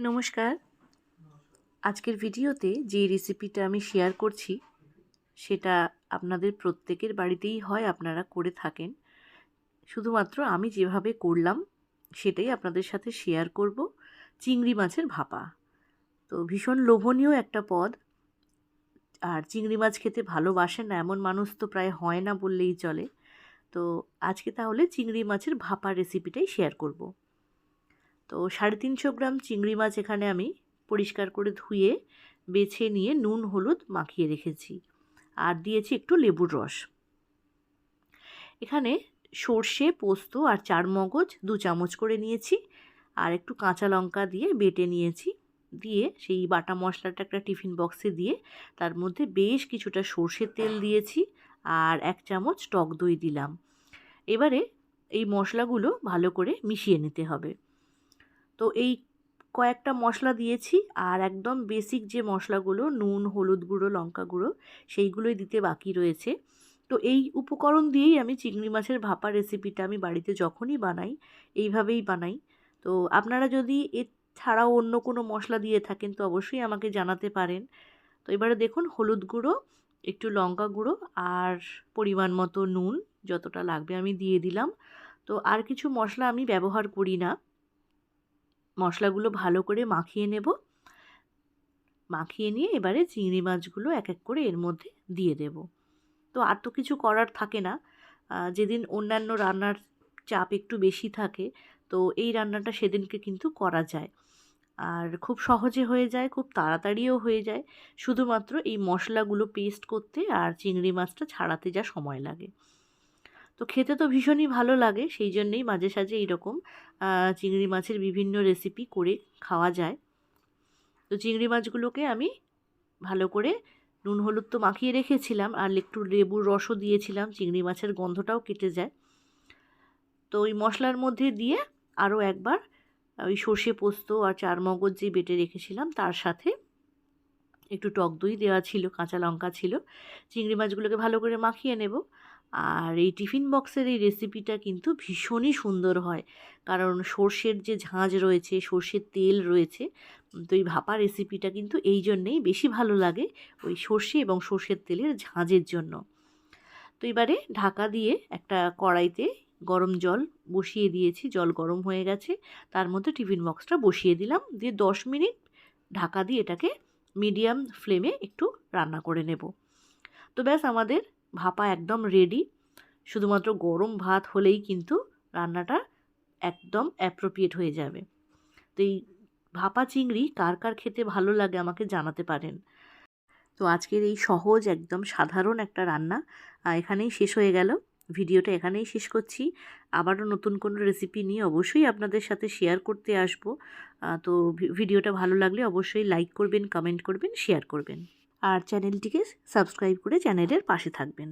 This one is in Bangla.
নমস্কার। আজকের ভিডিওতে যে রেসিপিটা আমি শেয়ার করছি, সেটা আপনাদের প্রত্যেকের বাড়িতেই হয়, আপনারা করে থাকেন। শুধুমাত্র আমি যেভাবে করলাম, সেটাই আপনাদের সাথে শেয়ার করব। চিংড়ি মাছের ভাপা। তো ভীষণ লোভনীয় একটা পদ। আর চিংড়ি মাছ খেতে ভালোবাসেন না, এমন মানুষ তো প্রায় হয় না বললেই চলে। তো আজকে তাহলে চিংড়ি মাছের ভাপা রেসিপিটাই শেয়ার করব। তো সাড়ে তিনশো গ্রাম চিংড়ি মাছ এখানে আমি পরিষ্কার করে ধুয়ে, বেছে নিয়ে নুন, হলুদ মাখিয়ে রেখেছি। আর দিয়েছি একটু লেবুর রস। এখানে সর্ষে, পোস্ত আর চার মগজ দু চামচ করে নিয়েছি। আর একটু কাঁচা লঙ্কা দিয়ে বেটে নিয়েছি। দিয়ে সেই বাটা মশলাটা একটা টিফিন বক্সে দিয়ে তার মধ্যে বেশ কিছুটা সর্ষের তেল দিয়েছি আর এক চামচ টক দই দিলাম। এবারে এই মশলাগুলো ভালো করে মিশিয়ে নিতে হবে। তো এই কয়েকটা মশলা দিয়েছি আর একদম বেসিক যে মশলাগুলো, নুন, হলুদ গুঁড়ো, লঙ্কা গুঁড়ো, সেইগুলোই দিতে বাকি রয়েছে। তো এই উপকরণ দিয়েই আমি চিংড়ি মাছের ভাপা রেসিপিটা আমি বাড়িতে যখনই বানাই, এইভাবেই বানাই। তো আপনারা যদি এর ছাড়াও অন্য কোনো মশলা দিয়ে থাকেন, তো অবশ্যই আমাকে জানাতে পারেন। তো এবারে দেখুন, হলুদ গুঁড়ো, একটু লঙ্কা গুঁড়ো আর পরিমাণ মতো নুন, যতটা লাগবে আমি দিয়ে দিলাম। তো আর কিছু মশলা আমি ব্যবহার করি না। মশলাগুলো ভালো করে মাখিয়ে নেব। মাখিয়ে নিয়ে এবারে চিংড়ি মাছগুলো এক এক করে এর মধ্যে দিয়ে দেব। তো আর তো কিছু করার থাকে না। যেদিন অন্যান্য রান্নার চাপ একটু বেশি থাকে, তো এই রান্নাটা সেদিনকে কিন্তু করা যায়। আর খুব সহজে হয়ে যায়, খুব তাড়াতাড়িও হয়ে যায়। শুধুমাত্র এই মশলাগুলো পেস্ট করতে আর চিংড়ি মাছটা ছাড়াতে যা সময় লাগে। তো খেতে তো ভীষণই ভালো লাগে, সেই জন্যেই মাঝে সাঝে এইরকম চিংড়ি মাছের বিভিন্ন রেসিপি করে খাওয়া যায়। তো চিংড়ি মাছগুলোকে আমি ভালো করে নুন, হলুদ তো মাখিয়ে রেখেছিলাম, আর একটু লেবুর রসও দিয়েছিলাম, চিংড়ি মাছের গন্ধটাও কেটে যায়। তো ওই মশলার মধ্যে দিয়ে আরও একবার, ওই সর্ষে পোস্ত আর চার মগজ যে বেটে রেখেছিলাম, তার সাথে একটু টক দই দেওয়া ছিল, কাঁচা লঙ্কা ছিল, চিংড়ি মাছগুলোকে ভালো করে মাখিয়ে নেব। আর এই টিফিন বক্সের এই রেসিপিটা কিন্তু ভীষণই সুন্দর হয়। কারণ সর্ষের যে ঝাঁজ রয়েছে, সর্ষের তেল রয়েছে তো এই ভাপা রেসিপিটা কিন্তু এই জন্যেই বেশি ভালো লাগে ওই সর্ষে এবং সর্ষের তেলের ঝাঁজের জন্য। তো এবারে ঢাকা দিয়ে একটা কড়াইতে গরম জল বসিয়ে দিয়েছি, জল গরম হয়ে গেছে। তার মধ্যে টিফিন বক্সটা বসিয়ে দিলাম। দিয়ে দশ মিনিট ঢাকা দিয়ে এটাকে মিডিয়াম ফ্লেমে একটু রান্না করে নেব। তো ব্যাস আমাদের ভাপা একদম রেডি শুধুমাত্র গরম ভাত হলেই কিন্তু রান্নাটা একদম অ্যাপ্রোপ্রিয়েট হয়ে যাবে। তো এই ভাপা চিংড়ি কার কার খেতে ভালো লাগে আমাকে জানাতে পারেন। তো আজকের এই সহজ, একদম সাধারণ একটা রান্না এখানেই শেষ হয়ে গেল। ভিডিওটা এখানেই শেষ করছি। আবারও নতুন কোনো রেসিপি নিয়ে অবশ্যই আপনাদের সাথে শেয়ার করতে আসব। তো ভিডিওটা ভালো লাগলে অবশ্যই লাইক করবেন কমেন্ট করবেন শেয়ার করবেন। আর চ্যানেলটিকে সাবস্ক্রাইব করে চ্যানেলের পাশে থাকবেন।